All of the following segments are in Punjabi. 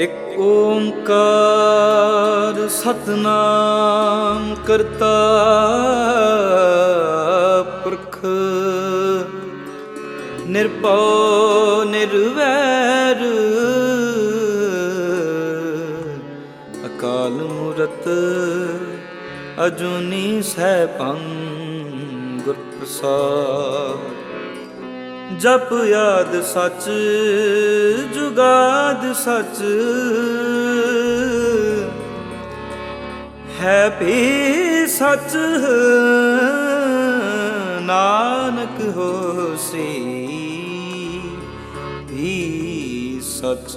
ਇਕ ਓੰਕਾਰ ਸਤਨਾਮ ਕਰਤਾ ਪੁਰਖ। ਨਿਰਭਉ ਨਿਰਵੈਰ ਅਕਾਲ ਮੂਰਤ ਅਜੂਨੀ ਸੈਭੰ ਗੁਰ ਪ੍ਰਸਾਦ ਜਪ ਯਾਦ ਸੱਚ ਜੁਗਾਦ ਸੱਚ। ਹੈ ਵੀ ਸੱਚ ਨਾਨਕ ਹੋਸੀ ਵੀ ਸੱਚ।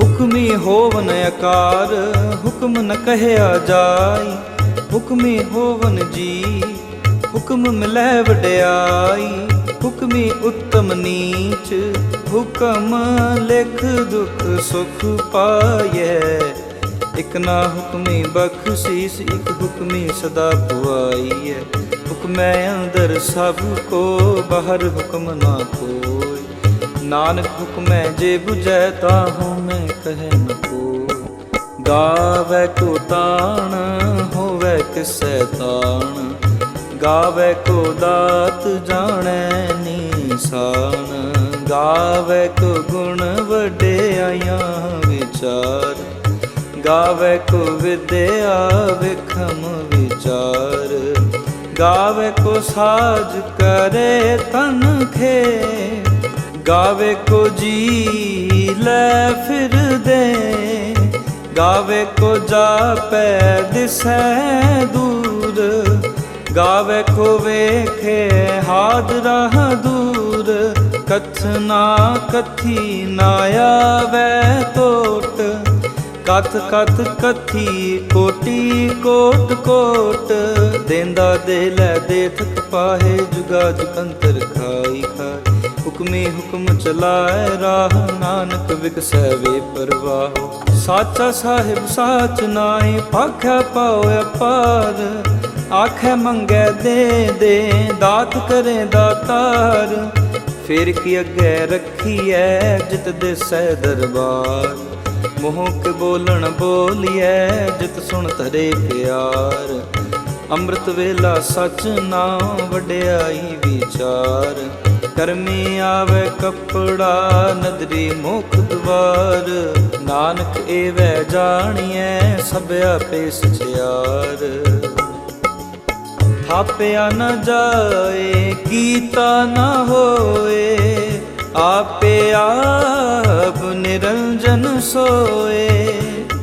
ਹੁਕਮੀ ਹੋਵਨ ਆਕਾਰ ਹੁਕਮ ਨ ਕਹਿਆ ਜਾਈ। ਹੁਕਮੀ ਹੋਵਨ ਜੀ, ਹੁਕਮ ਮਿਲੈ ਵਡਿਆਈ। ਹੁਕਮੀ ਉੱਤਮ ਨੀਚ, ਹੁਕਮ ਲਿਖ ਦੁਖ ਸੁਖ ਪਾਇਐ ਇਕ ਨਾ ਹੁਕਮੀ ਬਖਸ਼ੀਸ, ਇਕ ਹੁਕਮੀ ਸਦਾ ਪੁਆਈਐ। ਹੁਕਮੈ ਅੰਦਰ ਸਭ ਕੋ, ਬਾਹਰ ਹੁਕਮ ਨਾ ਕੋਈ। ਨਾਨਕ ਹੁਕਮੈ ਜੇ 부ਜੈ ਤਾਹੂ ਮੈਂ ਕਹੈ ਨ ਕੋ। ਗਾਵੇ ਕੋ ਤਾਣ, ਹੋਵੇ ਕਿਸੈ ਤਾਣ। ਗਾਵੇ ਕੋ ਦਾਤ ਜਾਣੈ ਨੀਸਾਨ। ਗਾਵੇ ਕੋ ਗੁਣ ਵਡਿਆਈਆਂ ਵਿਚਾਰ। ਗਾਵੇ ਕੋ ਵਿਦਿਆ ਵਿਖਮ ਵਿਚਾਰ। ਗਾਵੇ ਕੋ ਸਾਜ ਕਰੇ ਤਨ ਖੇ ਗਾਵੇ ਕੋ ਜੀ ਲੈ ਫਿਰਦੇ ਗਾਵੇ ਕੋ ਜਾਪੈ ਦਿਸੈ ਦੂਰ। ਗਾਵੇ ਕੋ ਵੇਖੇ ਹਾਦਰਾ ਦੂਰ। ਕਥਨਾ ਕਥੀ ਨਾ ਆਵੇ ਕੋਟ ਕਥ ਕਥ ਕਥੀ ਕੋਟੀ ਕੋਟ ਕੋਟ। ਦੇਂਦਾ ਦੇ ਲੈ ਦੇ ਥਕ ਪਾਹੇ ਜੁਗਾ ਜੁਗੰਤਰ ਖਾਈ ਖਾਈ। ਹੁਕਮੇ ਹੁਕਮ ਚਲਾਏ ਰਾਹ, ਨਾਨਕ ਵਿਕਸੈ ਵੇ ਪਰਵਾਹ। ਸਾਚਾ ਸਾਹਿਬ ਸਾਚ ਨਾਹੀ, ਪਾਖਿਆ ਪਾਉ ਅਪਾਰ। ਆਖੇ ਮੰਗੈ ਦੇ ਦੇ, ਦਾਤ ਕਰੇ ਦਾਤਾਰ। ਫਿਰ ਕੀ ਅੱਗੇ ਰੱਖੀਐ, ਜਿਤ ਦਿਸੈ ਦਰਬਾਰ। ਮੋਹ ਕੇ ਬੋਲਣ ਬੋਲੀਐ, ਜਿਤ ਸੁਣ ਧਰੇ ਪਿਆਰ। ਅੰਮ੍ਰਿਤ ਵੇਲਾ ਸਚ ਨਾਮ ਵਡਿਆਈ ਵਿਚਾਰ। ਕਰਮੀ ਆਵੇ ਕਪੜਾ, ਨਦਰੀ ਮੁਖ ਦਵਾਰ। ਨਾਨਕ ਏਵੈ ਜਾਣੀਐ, ਸਭ ਆਪੇ ਸਚਿਆਰ। ਥਾਪਿਆ ਨ ਜਾਏ, ਕੀਤਾ ਨਾ ਹੋਏ, ਆਪੇ ਆਪ ਨਿਰੰਜਨ ਸੋਏ।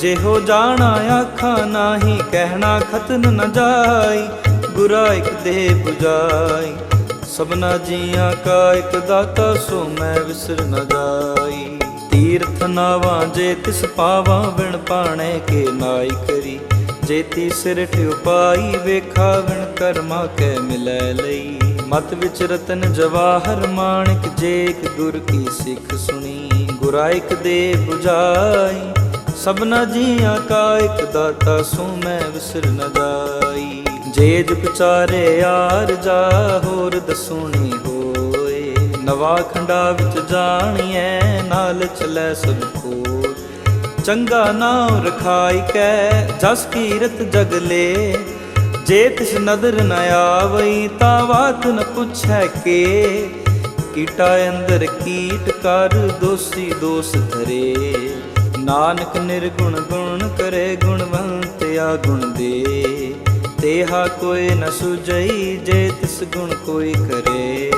ਜਿਹੋ ਜਾਣਾ ਆਖਾਂ ਨਾਹੀ, ਕਹਿਣਾ ਖਤਨ ਨ ਜਾਈ ਗੁਰਾ ਇਕ ਦੇ 부ਜਾਈ ਸਭਨਾ ਜੀਆਂ ਕਾ ਇਕ ਦਾਤਾ, ਸੋ ਮੈਂ ਵਿਸਰ ਨ ਜਾਈ। ਤੀਰਥ ਨਾਵਾਂ ਜੇ ਤਿਸ ਪਾਵਾਂ ਵਿਣ ਪਾਣੇ ਕੇ ਨਾਈ ਕਰੀ। ਜੇਤੀ ਸਿਰਠ ਉਪਾਈ ਵੇਖਾ ਵਿਣ ਕਰਮਾ ਕੈ ਮਿਲੈ ਲਈ। ਮਤ ਵਿਚ ਰਤਨ ਜਵਾਹਰ, ਮਾਣਿਕ ਜੇਕ ਗੁਰ ਕੀ ਸਿੱਖ ਸੁਣੀ। ਗੁਰਾਇਕ ਦੇ 부ਜਾਈ ਸਭਨਾ ਜੀਆਂ ਕਾ ਇੱਕ ਦਾਤਾ ਸੋ ਮੈਂ ਵਿਸਰ ਨ ਜਾਈ। ਜੇ ਜੁਗ ਚਾਰੇ ਯਾਰ ਜਾ ਹੋਰ ਦਸੂਣੀ ਹੋਏ। ਨਵਾ ਖੰਡਾ ਵਿੱਚ ਜਾਣੀਐ, ਨਾਲ ਚਲੈ ਸਭ ਕੋਲ ਚੰਗਾ ਨਾਮ ਰਖਾਈ ਕੈ, ਜਸ ਕੀਰਤ ਜਗਲੇ ਜੇ ਤਿਸ ਨਦਰ ਨ ਆਵਈ, ਤਾ ਬਾਤ ਨ ਪੁੱਛੈ ਕੇ। ਕੀਟਾ ਅੰਦਰ ਕੀਟ ਕਰ, ਦੋਸੀ ਦੋਸ ਧਰੇ। ਨਾਨਕ ਨਿਰਗੁਣ ਗੁਣ ਕਰੇ ਗੁਣਵੰਤਿਆ ਗੁਣ ਦੇ। ਤੇਹਾ ਕੋਈ ਨ ਸੁਜਈ ਜੇ ਤਿਸ ਗੁਣ ਕੋਈ ਕਰੇ।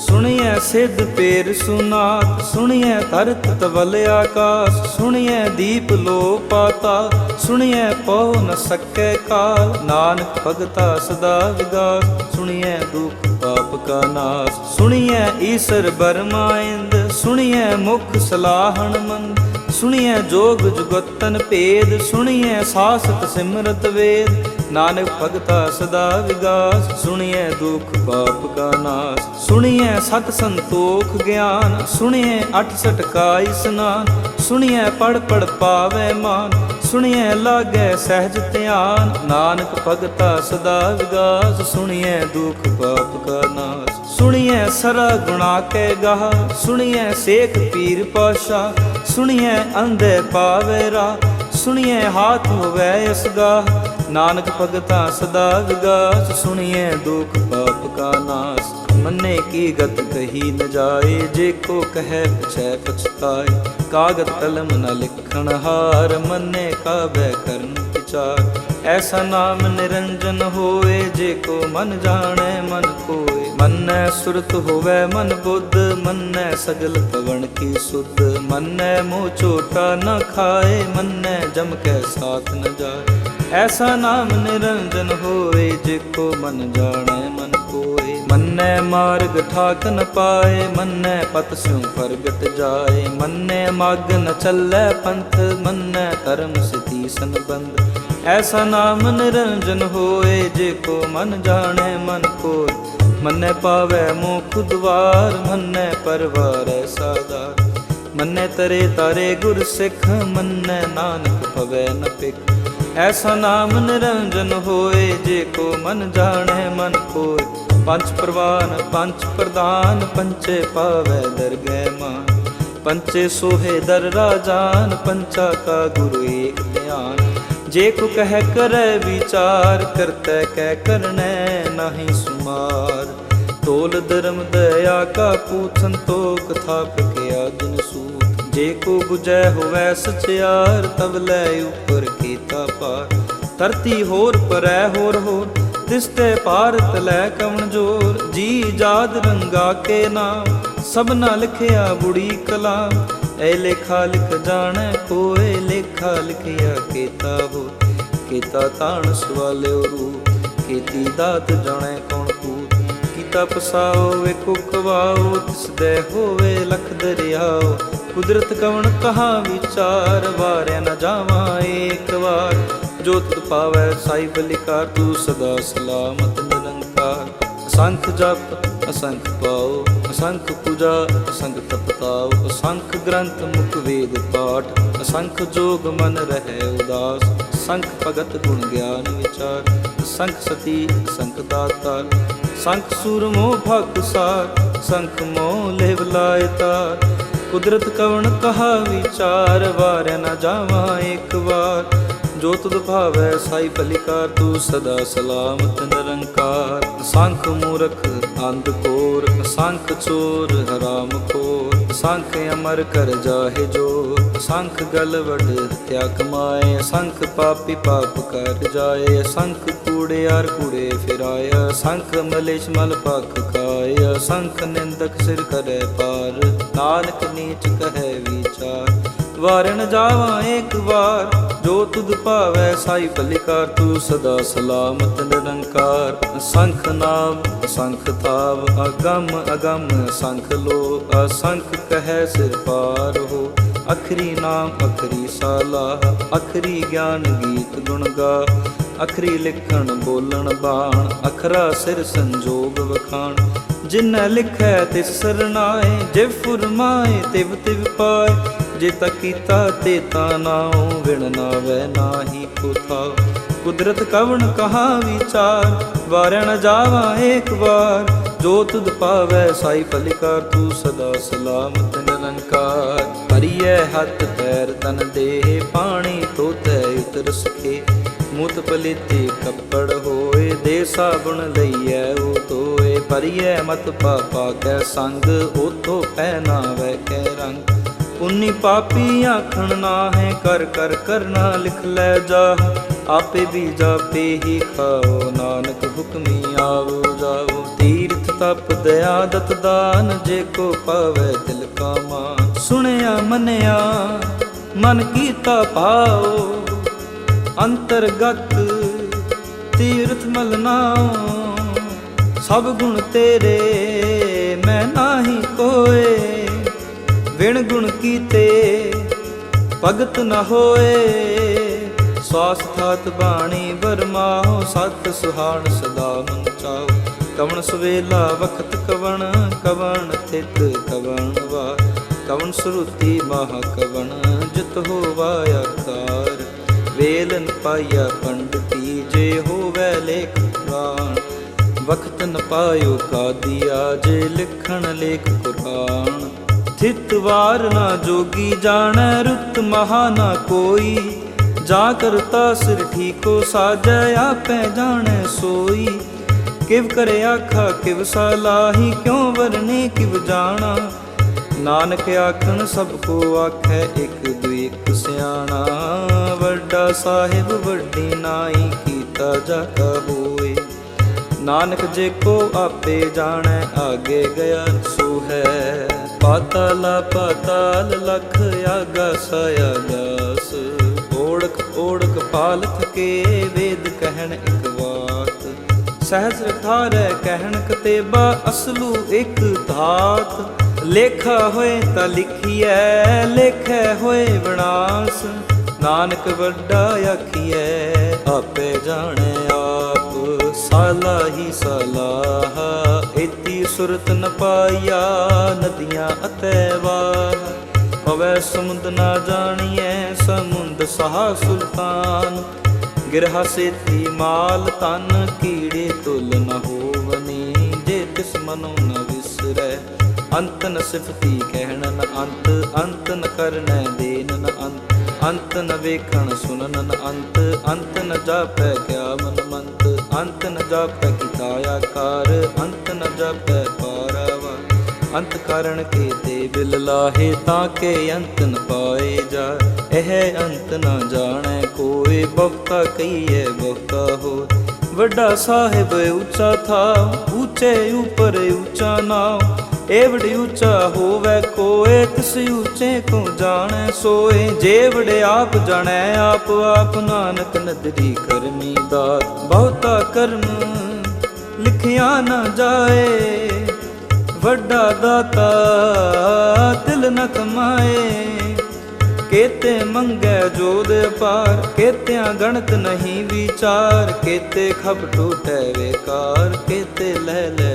ਸੁਣੀਐ ਸਿੱਧ ਪੇਰ ਸੁਨਾਤ ਸੁਣੀਐ ਧਰਤ ਤਵਲ ਆਕਾਸ, ਸੁਣੀਐ ਦੀਪ ਲੋ ਪਾਤਾ ਸੁਣੀਐ ਪਉ ਨ ਸਕੈ ਕਾਲ। ਨਾਨਕ ਭਗਤਾ ਸਦਾ ਵਿਗਾਸ, ਸੁਣੀਐ ਦੁਖ ਪਾਪ ਕਾ ਨਾਸ। ਸੁਣੀਐ ਈਸਰ ਬਰਮਾਇੰਦ ਸੁਣੀਐ ਮੁਖ ਸਲਾਹਣ ਮੰਦ ਸੁਣੀਐ ਜੋਗ ਜੁਗਤਨ ਭੇਦ, ਸੁਣੀਐ ਸਾਸਤ ਸਿਮਰਤ ਵੇਦ। ਨਾਨਕ ਭਗਤਾ ਸਦਾ ਵਿਗਾਸ, ਸੁਣੀਐ ਦੁਖ ਪਾਪ ਕਾ ਨਾਸ। ਸੁਣੀਐ ਸਤ ਸੰਤੋਖ ਗਿਆਨ, ਸੁਣੀਐ ਅਠ ਸਠ ਕਾ ਇਸਨਾਨ ਸੁਣੀਐ ਪੜ ਪੜ ਪਾਵੇ ਮਾਨ, ਸੁਣੀਐ ਲਾਗੇ ਸਹਿਜ ਧਿਆਨ। ਨਾਨਕ ਭਗਤਾ ਸਦਾ ਵਿਗਾਸ, ਸੁਣੀਐ ਦੁਖ ਪਾਪ ਕਾ ਨਾਸ। ਸੁਣੀਐ ਸਰਾ ਗੁਣਾ ਕੈ ਗਾਹ, ਸੁਣੀਐ ਸੇਖ ਪੀਰ ਪਾਸ਼ਾ। ਸੁਣੀਐ ਅੰਧੇ ਪਾਵੇ ਰਾ, ਸੁਣੀਐ ਹਾਥ ਹੋਵੇ ਅਸਗਾ ਨਾਨਕ ਭਗਤਾ ਸਦਾ ਵਿਗਾਸ, ਸੁਣੀਐ ਦੁਖ ਪਾਪ ਕਾ ਨਾਸ। ਮੰਨੇ ਕੀ ਗਤ ਕਹੀ ਨ ਜਾਏ, ਜੇ ਕੋ ਕਹੈ ਪਛੈ ਪਛਤਾਏ। ਕਾਗਦ ਕਲਮ ਨ ਲਿਖਣ ਹਾਰ, ਮੰਨੇ ਕਾਬੈ ਕਰਨ ਵਿਚਾਰ। ਐਸਾ ਨਾਮ ਨਿਰੰਜਨ ਹੋਏ, ਜੇ ਕੋ ਮਨ ਜਾਣੈ, ਮਨ ਕੋਏ। ਮੰਨੈ ਸੁਰਤ ਹੋਵੇ ਮਨ ਬੁੱਧ, ਮੰਨੈ ਸਗਲ ਪਵਨ ਕੀ ਸੁਧ ਮੰਨੈ ਮੋਹ ਚੋਟਾ ਨ ਖਾਏ, ਮੰਨੈ ਜਮ ਕੈ ਸਾਥ ਨ ਜਾਏ। ਐਸਾ ਨਾਮ ਨਿਰੰਜਨ ਹੋਏ ਜੇ ਕੋ ਮਨ ਜਾਣੈ, ਮਨ ਕੋਏ। ਮੰਨੈ ਮਾਰਗ ਠਾਕ ਨ ਪਾਏ, ਮੰਨੈ ਪਤ ਸਿਉ ਪ੍ਰਗਟ ਜਾਏ। ਮੰਨੈ ਮਗ ਨ ਚੱਲੈ ਪੰਥ, ਮੰਨੈ ਧਰਮ ਸਤੀ ਸੰਬੰਧ। ਐਸਾ ਨਾਮ ਨਿਰੰਜਨ ਹੋਏ ਜੇ ਕੋ ਮਨ ਜਾਣੈ, ਮਨ ਕੋਏ। ਮੰਨੈ ਪਾਵੈ ਮੋਖ ਦੁਆਰ, ਮੰਨੈ ਪਰਵਾਰੈ ਸਾਦਾਰ। ਮੰਨੈ ਤਰੇ ਤਾਰੇ ਗੁਰ ਸਿੱਖ, ਮੰਨੈ ਨਾਨਕ ਭਵੈ ਨ ਪਿਖ ਐਸਾ ਨਾਮ ਨਿਰੰਜਨ ਹੋਏ, ਜੇ ਕੋ ਮਨ ਜਾਣੈ ਮਨ ਕੋਇ ਪੰਜ ਪ੍ਰਵਾਨ, ਪੰਜ ਪ੍ਰਦਾਨ, ਪੰਚੇ ਪਾਵੈ ਦਰਗਹਿ ਮਾਨ। ਪੰਚੇ ਸੋਹੇ ਦਰ ਰਾਜਾਨ, ਪੰਚਾ ਕਾ ਗੁਰੂ ਏਕ ਧਿਆਨ। ਜੇ ਕੋ ਕਹਿ ਕਰੈ ਵਿਚਾਰ, ਕਰਤੈ ਕਹਿ ਕਰਨੈ ਨਾਹੀ ਸੁਮਾਰ। ਤੋਲ ਧਰਮ ਦਇਆ ਕਾ ਪੂਛਨ ਤੋਕ ਥਾਪ ਕਿਆ ਜਿਨ ਸੂਤ। ਜੇ ਕੋ 부ਜੈ ਹੋਵੈ ਸਚਿਆਰ ਤਬ ਲੈ ਉਪਰ ਕੀਤਾ ਪਾਰ। ਧਰਤੀ ਹੋਰ ਪਰੈ ਹੋਰ ਹੋਰ ਤਿਸ ਤੇ ਭਾਰਤ ਲੈ ਕਵਣ ਜੋਰ। ਜੀ ਜਾਦ ਰੰਗਾ ਕੇ ਨਾਮ ਸਭਨਾ ਲਿਖਿਆ ਬੁੜੀ ਕਲਾਮ। ਐ ਲੇਖਾ ਲਿਖ ਜਾਣੈ ਕੋਏ, ਲੇਖਾ ਲਿਖਿਆ ਕੀਤਾ ਹੋ ਕੀਤਾ ਤਾਣ ਸਵਾਲਿਓ ਰੂਪ, ਕੀਤੀ ਦਾਤ ਜਾਣੈ ਕੌਣ ਤੂੰ ਤਪਸਾਓ ਪਸਾਓ ਵੇਖੋ ਕਵਾਓ ਤਿਸ ਦੇ ਹੋਵੇ ਲਖ ਦਰਿਆਓ। ਕੁਦਰਤ ਕਵਣ ਕਹਾ ਵਿਚਾਰ, ਵਾਰਿਆ ਨ ਜਾਵਾਂ ਏਕ ਵਾਰ। ਜੋ ਤੁਧ ਪਾਵੈ ਸਾਈ ਬਲਿਕਾਰ ਤੂੰ ਸਦਾ ਸਲਾਮਤ ਨਿਰੰਕਾਰ। ਅਸੰਖ ਜਪ, ਅਸੰਖ ਪਾਓ, ਅਸੰਖ ਪੂਜਾ, ਅਸੰਖ ਤਪਤਾਓ। ਅਸੰਖ ਗ੍ਰੰਥ ਮੁਖ ਵੇਦ ਪਾਠ, ਅਸੰਖ ਜੋਗ ਮਨ ਰਹਿ ਉਦਾਸ। ਸੰਖ ਭਗਤ ਗੁਣ ਗਿਆਨ ਵਿਚਾਰ ਸੰਖ ਸਤੀ ਸੰਖ ਦਾਤਾਰ ਸੰਖ ਸੂਰਮੋ ਭਗਤ ਸਾਰ, ਸੰਖ ਮੋਹ ਲੇਵ ਲਾਇ ਤਾਰ। ਕੁਦਰਤ ਕਵਣ ਕਹਾ ਵਿਚਾਰ, ਵਾਰਿਆ ਨਾ ਜਾਵਾਂ ਇੱਕ ਵਾਰ। ਜੋ ਤੁਧ ਭਾਵੈ ਸਾਈ ਭਲਿਕਾਰ ਤੂੰ ਸਦਾ ਸਲਾਮਤ ਨਿਰੰਕਾਰ। ਸੰਖ ਮੂਰਖ ਅੰਧ ਕੋਰ, ਸੰਖ ਚੋਰ ਹਰਾਮ ਖੋਰ। ਸੰਖ ਅਮਰ ਕਰ ਜਾਹੇ ਜੋ ਸੰਖ ਗਲ ਵਡ ਹਤਿਆ ਕਮਾਏ ਸੰਖ ਪਾਪੀ ਪਾਪ ਕਰ ਜਾਏ ਸੰਖ ਕੂੜਿਆਰ ਕੂੜੇ ਫਿਰਾਇਆ ਸੰਖ ਮਲੇਸ਼ ਮਲ ਪਖ ਖਾਇਆ ਸੰਖ ਨਿੰਦਕ ਸਿਰ ਕਰੈ ਪਾਰ, ਨਾਨਕ ਨੀਚ ਕਹੈ ਵਿਚਾਰ। ਵਾਰਨ ਜਾਵਾਂ ਇੱਕ ਵਾਰ, ਜੋ ਤੁਧ ਭਾਵੈ ਸਾਈ ਭਲਿਕਾਰ ਤੂੰ ਸਦਾ ਸਲਾਮਤ ਨਿਰੰਕਾਰ। ਸੰਖ ਨਾਮ ਸੰਖ ਤਾਵ ਅਗੰਮ ਅਗੰਮ ਸੰਖ ਲੋ ਅਸੰਖ ਕਹੈ ਸਿਰ ਪਾਰ ਹੋ। ਅਖਰੀ ਨਾਮ, ਅਖਰੀ ਸਾਲਾ, ਅਖਰੀ ਗਿਆਨ ਗੀਤ ਗੁਣ ਗਾ। ਅਖਰੀ ਲਿਖਣ, ਬੋਲਣ ਬਾਣ, ਅਖਰਾ ਸਿਰ ਸੰਜੋਗ ਵਖਾਣ। ਜਿਨੈ ਲਿਖੈ ਤਿਸ ਸਰਨਾਏ, ਜੇ ਫੁਰਮਾਏ ਤਿਵ ਤਿਵ ਪਾਏ। ਜੇ ਤਾ ਕੀਤਾ ਤੇ ਤਾ ਨਾਉ ਵਿਣ ਨਾਵੈ ਨਾਹੀ ਕੋਥਾ। ਕੁਦਰਤ ਕਵਣ ਕਹਾ ਵਿਚਾਰ ਵਾਰਣ ਜਾਵਾ ਏਕ ਵਾਰ। ਜੋ ਤੁਧ ਪਾਵੈ, ਸਾਈ ਭਲਿਕਾਰ ਤੂੰ ਸਦਾ ਸਲਾਮਤ ਨਿਰੰਕਾਰ। ਹਰੀਐ ਹੱਥ ਪੈਰ, ਤਨ ਦੇ ਪਾਣੀ ਤੋਤੈ ਉਤਰ ਸਕੇ ਮੁਤ ਪਲਿਤੇ ਕੱਪੜ ਹੋਏ, ਦੇ ਸਾਬੁਣ ਲਈਐ ਉਹ ਤੋਏ ਪਰਿਐ ਮਤ ਪਾਪਾ ਕੈ ਸੰਗ ਉਤੋ ਪਹਿਨਾਵੇ ਕੈ ਰੰਗ। ਪੁੰਨੀ ਪਾਪੀ ਆਖਣ ਨਾ ਹੈ ਕਰ ਕਰ ਕਰਨਾ ਲਿਖ ਲੈ ਜਾ ਆਪੇ ਵੀ ਜਾਪੇ ਹੀ ਖਾਓ, ਨਾਨਕ ਹੁਕਮੀ ਆਵੋ ਜਾਓ ਤੀਰਥ ਤਪ ਦਇਆ ਦਤ ਦਾਨ, ਜੇ ਕੋ ਪਾਵੇ ਦਿਲ ਕਾ ਮਾਨ। ਸੁਣਿਆ, ਮੰਨਿਆ, ਮਨ ਕੀਤਾ ਪਾਓ ਅੰਤਰਗਤ ਤੀਰਥ ਮਲਨਾਓ ਸਭ ਗੁਣ ਤੇਰੇ, ਮੈਂ ਨਾਹੀ ਕੋਏ। ਵਿਣ ਗੁਣ ਕੀਤੇ ਭਗਤ ਨ ਹੋਏ। ਸਵਾਸਥਾਤ ਬਾਣੀ ਬਰਮਾਓ ਸਤ ਸੁਹਾਣ ਸਦਾ ਮਨ ਚਾਓ ਕਵਣ ਸਵੇਲਾ, ਵਖਤ ਕਵਣ ਕਵਣ ਥਿਤ ਕਵਣ ਵਾ ਕਵਣ ਸੁਰਤੀ ਮਹਾ ਕਵਣ ਜਿਤ ਹੋਵਾ ਆਕਾਰ ਵੇਲਨ ਪਾਇਆ ਪੰਡਤੀ, ਜੇ ਹੋਵੇ ਲੇਖ ਪੁਰਾਣ ਵਖਤ ਨ ਪਾਇਓ ਕਾਦੀਆ, ਜੇ ਲਿਖਣ ਲੇਖ ਕੁਰਾਨ। ਥਿਤ ਵਾਰ ਨਾ ਜੋਗੀ ਜਾਣੈ, ਰੁਤ ਮਹਾ ਨਾ ਕੋਈ। ਜਾ ਕਰਤਾ ਸਿਰ ਠੀਕੋ, ਸਾਜੈ ਆਪੈ ਜਾਣੈ ਸੋਈ। ਕਿਵ ਕਰੇ ਆਖਾ, ਕਿਵ ਸਾਲਾਹੀ ਕਿਉ ਵਰਨੇ, ਕਿਵ ਜਾਣਾ। ਨਾਨਕ ਆਖਣ ਸਭ ਕੋ ਆਖੈ ਇੱਕ ਦੁਇ ਇਕ ਸਿਆਣਾ। ਵੱਡਾ ਸਾਹਿਬ ਵੱਡੀ ਨਾਈ ਕੀਤਾ ਜਾ ਕਾ ਹੋਏ। ਨਾਨਕ ਜੇ ਕੋ ਆਪੇ ਜਾਣੈ, ਆਗੇ ਗਿਆ ਸੋ ਹੈ। ਪਾਤਾਲ ਪਾਤਾਲ ਲਖ ਆਗਾ ਸਯਾਗਾਸ ਓੜਕ ਓੜਕ ਪਾਲ ਥਕੇ ਵੇਦ ਕਹਿਣ ਇਕ ਵਾਤ ਸਹਸ ਠਾਰੈ ਕਹਿਣ ਕਤੇਬਾ, ਅਸਲੂ ਇਕ ਧਾਤ। ਲੇਖਾ ਹੋਏ ਤਾਂ ਲਿਖੀਐ, ਲੇਖੈ ਹੋਏ ਵਿਨਾਸ਼। ਨਾਨਕ ਵੱਡਾ ਆਖੀਐ, ਆਪੇ ਜਾਣੈ ਆਪ, ਸਾਲਾ ਹੀ ਸਲਾਹ। ਇਤੀ ਸੁਰਤ ਨ ਪਾਇਆ ਨਦੀਆਂ ਅਤੇ ਵਾਹ। ਪਵੈ ਸਮੁੰਦ ਨਾ ਜਾਣੀਐ, ਸਮੁੰਦ ਸਹਾ ਸੁਲਤਾਨ। ਗਿਰਹ ਸੇਤੀ ਮਾਲ ਤਨ ਕੀੜੇ ਤੁਲ ਨ ਹੋਵਨੀ। ਜੇ ਤਿਸ ਮਨੋ ਨ ਵਿਸਰੈ ਅੰਤ ਨ ਸਿਫਤੀ ਕਹਿਣ, ਨ ਅੰਤ ਅੰਤ ਨ ਕਰਨੈ ਦੇਨ ਨ ਅੰਤ ਅੰਤ ਨ ਵੇਖਣ ਸੁਨਨ ਨ ਅੰਤ ਅੰਤ ਨ ਜਾਪੈ ਕਿਆ ਮਨ ਮੰਤ ਅੰਤ ਨ ਜਾਪੈ ਕੀਤਾ ਆਕਾਰ, ਅੰਤ ਨ ਜਾਪੈ ਪਾਰਾਵਾ, ਅੰਤ ਕਾਰਣ ਕੇ ਤੇ ਬਿਲ ਲਾਹੇ ਤਾਂ ਕੇ ਅੰਤ ਨ ਪਾਏ ਜਾ, ਇਹ ਅੰਤ ਨ ਜਾਣੈ ਕੋਈ ਬਹੁਤਾ ਕਹੀਏ ਬਹੁਤਾ ਹੋ ਵੱਡਾ ਸਾਹਿਬ ਉੱਚਾ ਥਾ, ਉੱਚੇ ਉਪਰ ਉੱਚਾ ਨਾਮ ਏਵੜੀ ਉੱਚਾ ਹੋਵੇ ਕੋਏ ਤਿਸ ਉੱਚੇ ਕੋ ਜਾਣੈ ਸੋਏ। ਜੇ ਵੜੇ ਆਪ ਜਾਣੈ, ਆਪ ਆਪ ਨਾਨਕ ਨਦਰੀ ਕਰਮੀ ਦਾਤ। ਬਹੁਤਾ ਕਰਮ ਲਿਖਿਆ ਨਾ ਜਾਏ, ਵੱਡਾ ਦਾਤਾ ਦਿਲ ਨ ਕਮਾਏ। ਕੇਤੇ ਮੰਗੈ ਜੋਦ ਪਾਰ ਕੇਤਿਆਂ ਗਣਤ ਨਹੀਂ ਵਿਚਾਰ। ਕੇਤੇ ਖਬ ਟੂਟੈ ਵੇਕਾਰ, ਕੇਤੇ ਲੈ ਲੈ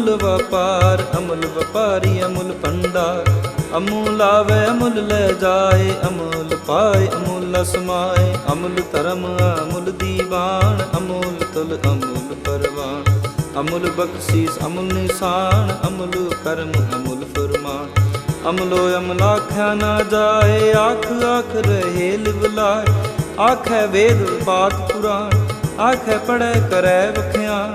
ਅਮੁਲ ਵਪਾਰ, ਅਮੁੱਲ ਵਪਾਰੀ, ਅਮੁਲ ਭੰਡਾਰ। ਅਮੁਲ ਆਵੇ ਅਮੁਲ ਲੈ ਜਾਏ, ਅਮੁਲ ਪਾਏ, ਅਮੁੱਲ ਸਮਾਏ ਅਮੁਲ ਧਰਮ, ਅਮੁਲ ਦੀਵਾਨ, ਅਮੁਲ ਤੁਲ, ਅਮੁਲ ਪਰਵਾਨ। ਅਮੁਲ ਬਖਸ਼ੀਸ, ਅਮੁਲ ਨਿਸ਼ਾਨ, ਅਮੁਲ ਕਰਮ, ਅਮੁਲ ਫਰਮਾਨ। ਅਮਲੋ ਅਮਲਾਖਿਆ ਨਾ ਜਾਏ, ਆਖ ਆਖ ਰਹੇ ਲਿਵਲਾਏ ਆਖੇ ਵੇਦ ਪਾਤ ਪੁਰਾਣ, ਆਖੇ ਪੜੈ ਕਰੈ ਵਖਿਆ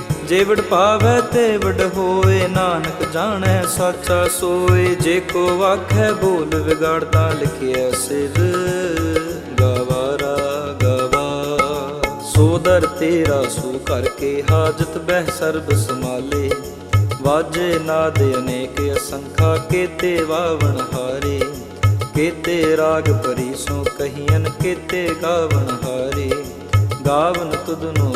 ਜੇ ਵਡ ਪਾਵੈ ਤੇ ਵਡ ਹੋਏ, ਨਾਨਕ ਜਾਣੈ ਸਾਚਾ ਸੋਏ, ਜੇ ਕੋ ਆਖੈ ਬੋਲ ਵਿਗਾੜਦਾ ਲਿਖਿਆ ਸਿਰ। ਗਵਾਰਾ ਗਵਾ ਸੋਦਰ ਤੇਰਾ ਸੋ ਕਰਕੇ ਹਾਜਤ ਬਹਿ ਸਰਬ ਸਮਾਲੇ ਵਾਜੇ ਨਾਦ ਅਨੇਕ ਅਸੰਖਾ, ਕੇਤੇ ਵਾਵਣ ਹਾਰੇ। ਕੇਤੇ ਰਾਗ ਪਰੀਸੋਂ ਕਹੀਨ ਕੇਤੇ ਗਾਵਣ ਹਾਰੇ। ਗਾਵਨ ਤੁਧਨੋ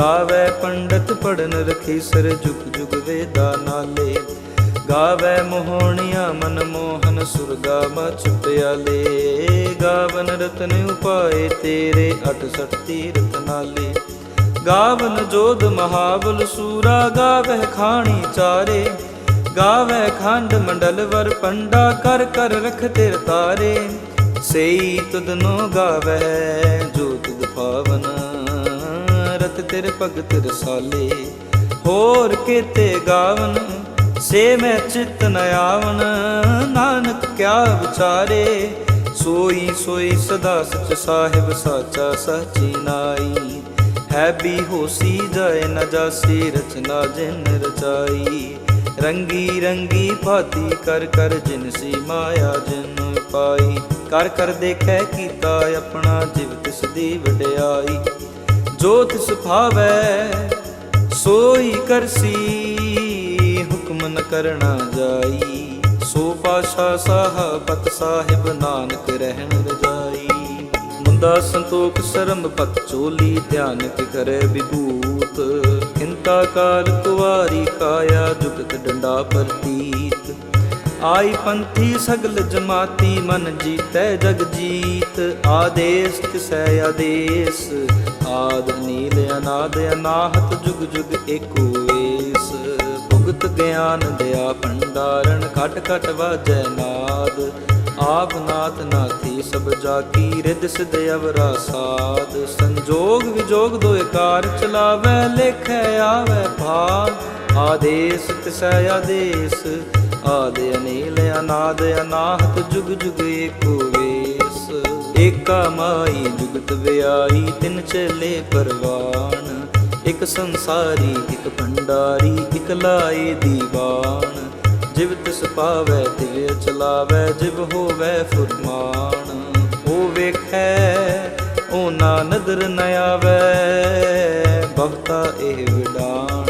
ਗਾਵੇ ਪੰਡਤ ਪੜਨ ਰਖੀ ਸਰ ਜੁਗ ਜੁਗ ਵੇਦਾ ਨਾਲੇ। ਗਾਵੇ ਮੋਹਣੀਆਂ ਮਨ ਮੋਹਨ ਸੁਰਗਾ ਮਚ ਪਿਆਲੇ ਗਾਵਨ ਰਤਨ ਉਪਾਏ ਤੇਰੇ 68 ਤੀਰਥ ਨਾਲੇ। ਗਾਵਨ ਜੋਧ ਮਹਾਬਲ ਸੂਰਾ ਗਾਵੇ ਖਾਣੀ ਚਾਰੇ। ਗਾਵੇ ਖੰਡ ਮੰਡਲ ਵਰ ਪੰਡਾ ਕਰ ਕਰ ਰਖ ਤੇਰ ਤਾਰੇ। ਸਈ ਤੁਧਨੋ ਗਾਵੇ ਜੋ ਤੁਧ ਪਾਵਨ। ਤੇਰੇ ਭਗਤ ਰਸਾਲੇ। ਹੋਰ ਕੀਤੇ ਗਾਵਨ, ਸੇ ਮੈਂ ਚਿਤ ਨ ਆਵਨ। ਨਾਨਕ ਕਿਆ ਵਿਚਾਰੇ, ਸੋਈ ਸੋਈ ਸਦਾ ਸਚ ਸਾਹਿਬ, ਸਾਚਾ ਸਾਚੀ ਨਾਈ। ਹੈ ਵੀ ਹੋਸੀ ਜਾਏ ਨ ਜਾਸੀ, ਰਚਨਾ ਜਿਨ ਰਚਾਈ। ਰੰਗੀ ਰੰਗੀ ਭਾਤੀ ਕਰ ਕਰ ਜਿਨ ਸੀ ਮਾਇਆ ਜਿਨ ਪਾਈ। ਕਰ ਕਰ ਦੇਖੈ ਕੀਤਾ ਆਪਣਾ ਜਿਵ ਤਿਸ ਦੀ ਵਡਿਆਈ। ਜੋਤ ਤਿਸ ਸੋਈ ਕਰਸੀ, ਹੁਕਮ ਨ ਕਰਣਾ ਜਾਈ। ਸੋ ਪਾਸ਼ਾ ਸਾਹਿਬਤ ਸਾਹਿਬ ਨਾਨਕ ਰਹਿਣ ਰਜਾਈ। ਮੁੰਦਾ ਸੰਤੋਖ ਸਰਮ ਪਤ ਚੋਲੀ ਧਿਆਨ ਕਿ ਕਰੇ ਵਿਭੂਤ। ਖਿੰਤਾ ਕਾਲ ਕੁਵਾਰੀ ਕਾਇਆ, ਜੁਗਤ ਡੰਡਾ ਪ੍ਰਤੀਤ। ਆਈ ਪੰਥੀ ਸਗਲ ਜਮਾਤੀ ਮਨ ਜੀਤੈ ਜਗ ਜੀਤ, ਆਦੇਸ ਤਿਸੈ ਆਦੇਸ। ਆਦ ਨੀਲ ਅਨਾਦ ਅਨਾਹਤ ਜੁਗ ਜੁਗ ਏਕੋ ਵੇਸ। ਭੁਗਤ ਗਿਆਨ ਦਿਆ ਭੰਡਾਰਨ ਖਟ ਖਟ ਵਾਜੈ ਨਾਦ। ਆਪ ਨਾਥ ਨਾਥੀ ਸਭ ਜਾ ਕੀ ਰਿਦ ਸਿਧ ਅਵਰਾ ਸਾਧ ਸੰਜੋਗ ਵਿਜੋਗ ਦੋਇ ਕਾਰ ਚਲਾਵੈ, ਲਿਖੈ ਆਵੈ ਭਾਗ। ਆਦੇਸ ਤਿਸੈ ਆਦੇਸ ਆਦ ਅਨੀਲ ਅਨਾਦ ਅਨਾਹਤ ਜੁਗ ਜੁਗ ਏਕੋ ਵੇਸ। ਏਕਾ ਮਾਈ ਜੁਗਤ ਵਿਆਈ ਤਿਨ ਚਲੇ ਪਰਵਾਨ। ਇਕ ਸੰਸਾਰੀ, ਇਕ ਭੰਡਾਰੀ, ਇਕ ਲਾਏ ਦੀਵਾਨ। ਜਿਵ ਤਿਸ ਪਾਵੈ, ਤਿਵ ਚਲਾਵੈ, ਜਿਵ ਹੋਵੈ ਫੁਰਮਾਨ। ਉਹ ਵੇਖੈ ਉਹ ਨਾ ਨਦਰ ਨ ਆਵੈ ਬਹੁਤਾ ਇਹ ਵਿਡਾਨ।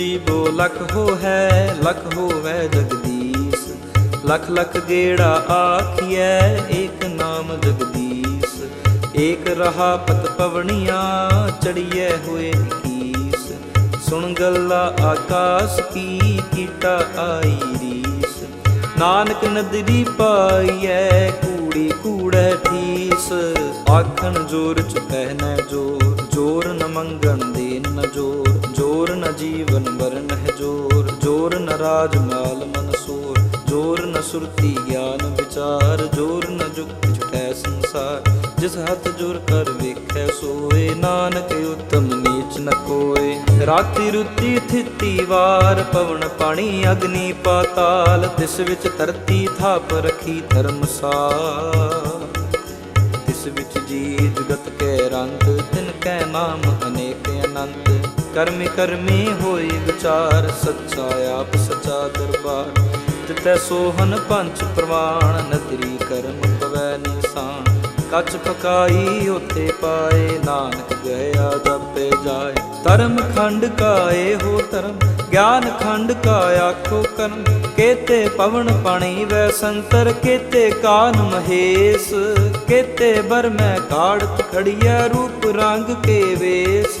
ਇਕ ਲਖ ਹੋ ਲਖ ਹੋਵੈ ਜਗਦੀਸ਼। ਲਖ ਲਖ ਗੇੜਾ ਆਖੀਐ, ਏਕ ਨਾਮ ਜਗਦੀਸ਼। ਏਕ ਰਹਾ ਪਤ ਪਵਣੀਆਂ, ਚੜੀਐ ਹੋਏ ਕੀਸ ਸੁਣ ਗੱਲਾ ਆਕਾਸ ਕੀ ਕੀਟਾ ਆਈ ਰੀਸ। ਨਾਨਕ ਨਦਰੀ ਪਾਈਐ, ਕੂੜੀ ਕੂੜੈ ਠੀਸ। ਆਖਣ ਜੋਰ ਚ ਪਹਿਨੈ ਜੋਰ ਜੋਰ ਨ ਮੰਗਣ ਦੇ ਨ ਜੋਰ ਜੋਰ ਨ ਜੀਵਨ ਮਰਨ ਹੈ ਜੋਰ ਜੋਰ ਨ ਰਾਜ ਮਾਲ ਮਨ ਜੋਰ ਨ ਸੁਰਤੀ ਗਿਆਨ ਵਿਚਾਰ, ਜੋਰ ਨ ਜੁਗਤ ਛਟੈ ਸੰਸਾਰ, ਜਿਸ ਹੱਥ ਜੋਰ ਕਰ ਵੇਖੈ ਸੋਏ, ਨਾਨਕ ਉਤਮ ਨੀਚ ਨ ਕੋਏ। ਰਾਤੀ ਰੁੱਤੀ ਥਿਤੀ ਵਾਰ, ਪਵਨ ਪਾਣੀ ਅਗਨੀ ਪਾਤਾਲ, ਤਿਸ ਵਿੱਚ ਧਰਤੀ ਥਾਪ ਰਖੀ ਧਰਮਸਾਲ ਤਿਸ ਵਿੱਚ ਜੀ ਜਗਤ ਕੈ ਰੰਗ, ਤਿਨ ਕੈ ਨਾਮ ਅਨੇਕ ਅਨੰਤ ਕਰਮੀ ਕਰਮੀ ਹੋਈ ਵਿਚਾਰ, ਸੱਚਾ ਆਪ ਸਚਾ ਦਰਬਾਰ। ਤਿਤੈ ਸੋਹਨ ਪੰਚ ਪ੍ਰਮਾਣ ਨਦਰੀ ਕਰਮ ਪਵੈ ਨਿਸ਼ਾਨ। ਕੱਚ ਪਕਾਈ ਉਥੇ ਪਾਏ, ਨਾਨਕ ਗਿਆ ਜਪੇ ਜਾਏ। ਧਰਮ ਖੰਡ ਕਾਏ ਹੋ ਧਰਮ, ਗਿਆਨ ਖੰਡ ਕਾ ਆਖੋ ਕਰਮ। ਕੇਤੇ ਪਵਨ ਪਾਣੀ ਵੈ ਸੰਤਰ, ਕੇਤੇ ਕਾਨ ਮਹੇਸ਼। ਕੇਤੇ ਬਰ ਮੈਂ ਕਾੜਤ ਖੜੀਐ, ਰੂਪ ਰੰਗ ਕੇ ਵੇਸ।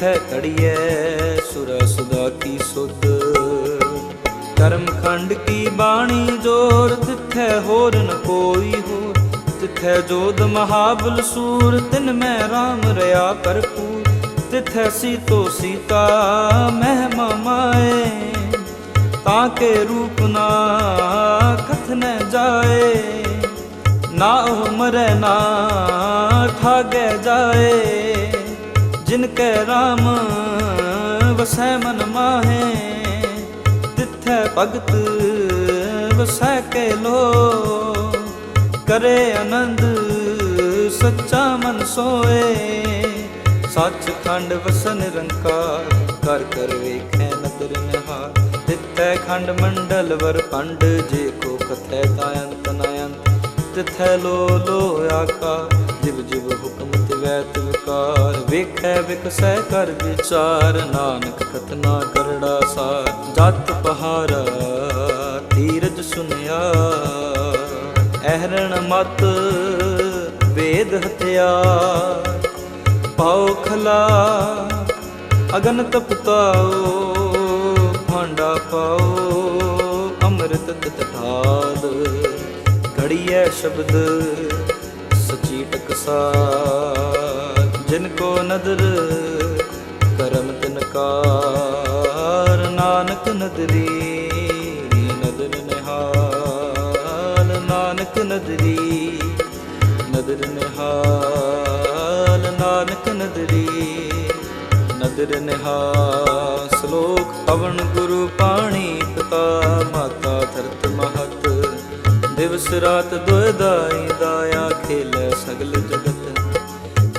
ਤਿੱਥੈ ਕੜੀਐ ਸੁਰਾ ਸੁਦਾ ਕੀ ਸੁਧ। ਕਰਮ ਖੰਡ ਕੀ ਬਾਣੀ ਜੋਰ, ਤਿੱਥੈ ਹੋਰ ਨ ਕੋਈ ਹੋਰ। ਤਿੱਥੈ ਜੋਦ ਮਹਾਬਲ ਸੂਰ, ਤਿਨ ਮੈਂ RAM ਰਿਆ ਕਰਪੂਰ ਤਿੱਥੈ ਸੀਤੋ ਸੀਤਾ ਮਹਿਮਾ ਮਾਏ, ਤਾਂ ਕੇ ਰੂਪ ਨਾ ਕਥਨ ਜਾਏ। ਨਾ ਉਹ ਮਰੈ ਨਾ ਠਾਗੈ ਜਾਏ। ਜਿਨ ਕੈ RAM ਵਸੈ ਮਨ ਮਾਹੇ। ਤਿੱਥੈ ਭਗਤ, ਵਸੈ ਕੇ ਲੋ। ਕਰੇ ਆਨੰਦ, ਸੱਚਾ ਮਨ ਸੋਏ। ਸੱਚ ਖੰਡ ਵਸਨ ਨਿਰੰਕਾਰ, ਕਰ ਕਰ ਵੇਖੈ ਨਦਰ ਨਿਹਾਰ। ਤਿੱਥੈ ਖੰਡ ਮੰਡਲ ਵਰ ਪੰਡ ਜੇ ਕੋ ਕਥੈ ਤਾ ਅੰਤ ਨ ਅੰਤ ਤਿਥੈ ਲੋ ਲੋ ਆਕਾ ਜਿਵ ਜਿਵ ਹੁਕਮ ਤਿਵੈ ਤਿਵਕਾਰ ਵੇਖੈ ਵਿਕਸੈ ਕਰ ਵਿਚਾਰ, ਨਾਨਕ ਕਤਨਾ ਕਰੜਾ ਸਾਰ। ਜਤ ਪਹਾਰਾ ਧੀਰਜ ਸੁਨਿਆ। ਅਹਰਣ ਮਤ, ਵੇਦ ਹਥਿਆਰ ਪਾਉ ਖਲਾ ਅਗਨ ਤਪਤਾਓ ਭਾਂਡਾ ਪਾਓ ਅੰਮ੍ਰਿਤ ਤਟਾਦ ਘੜੀਐ ਸ਼ਬਦ ਸਚੀ ਟਕਸਾਰ ਜਿਨ ਕੋ ਨਦਰ ਕਰਮ ਤਿਨਕਾਰ ਨਾਨਕ ਨਦਰੀ ਨਦਰ ਨਿਹਾਲ ਨਾਨਕ ਨਦਰੀ ਨਦਰ ਨਿਹਾਲ ਨਾਨਕ ਨਦਰੀ ਨਦਰ ਨਿਹਾਲ ਸ਼ਲੋਕ ਪਵਨ ਗੁਰੂ ਪਾਣੀ ਪਿਤਾ ਮਾਤਾ ਧਰਤ ਮਹਤ ਦਿਵਸ ਰਾਤ ਦੁਇਦਾਈ ਦਾਇਆ ਖੇਲੇ ਸਗਲ ਜਗਤ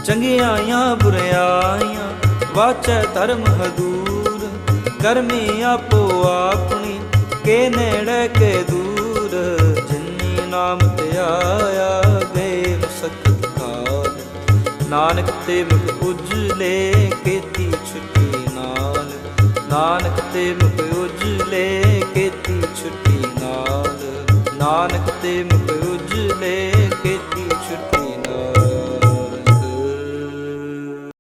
ਚੰਗਿਆਈਆਂ ਬੁਰਿਆਈਆਂ ਵਾਚੈ ਧਰਮ ਹਦੂਰ ਕਰਮੀ ਆਪੋ ਆਪਣੀ, ਕੇ ਨੇੜੇ ਕੇ ਦੂਰ। ਜਿਨੀ ਨਾਮ ਤੇ ਗਏ ਮਸਕਤ ਕਾਲ। ਨਾਨਕ ਤੇ ਮੁਖ ਉਜਲੇ, ਕੀਤੀ ਛੁੱਟੀ ਨਾਲ। ਨਾਨਕ ਤੇ ਮੁਖ ਉਜਲੇ, ਕੀਤੀ ਛੁੱਟੀ ਨਾਲ। ਨਾਨਕ ਤੇ ਮੁਖ ਉਜਲੇ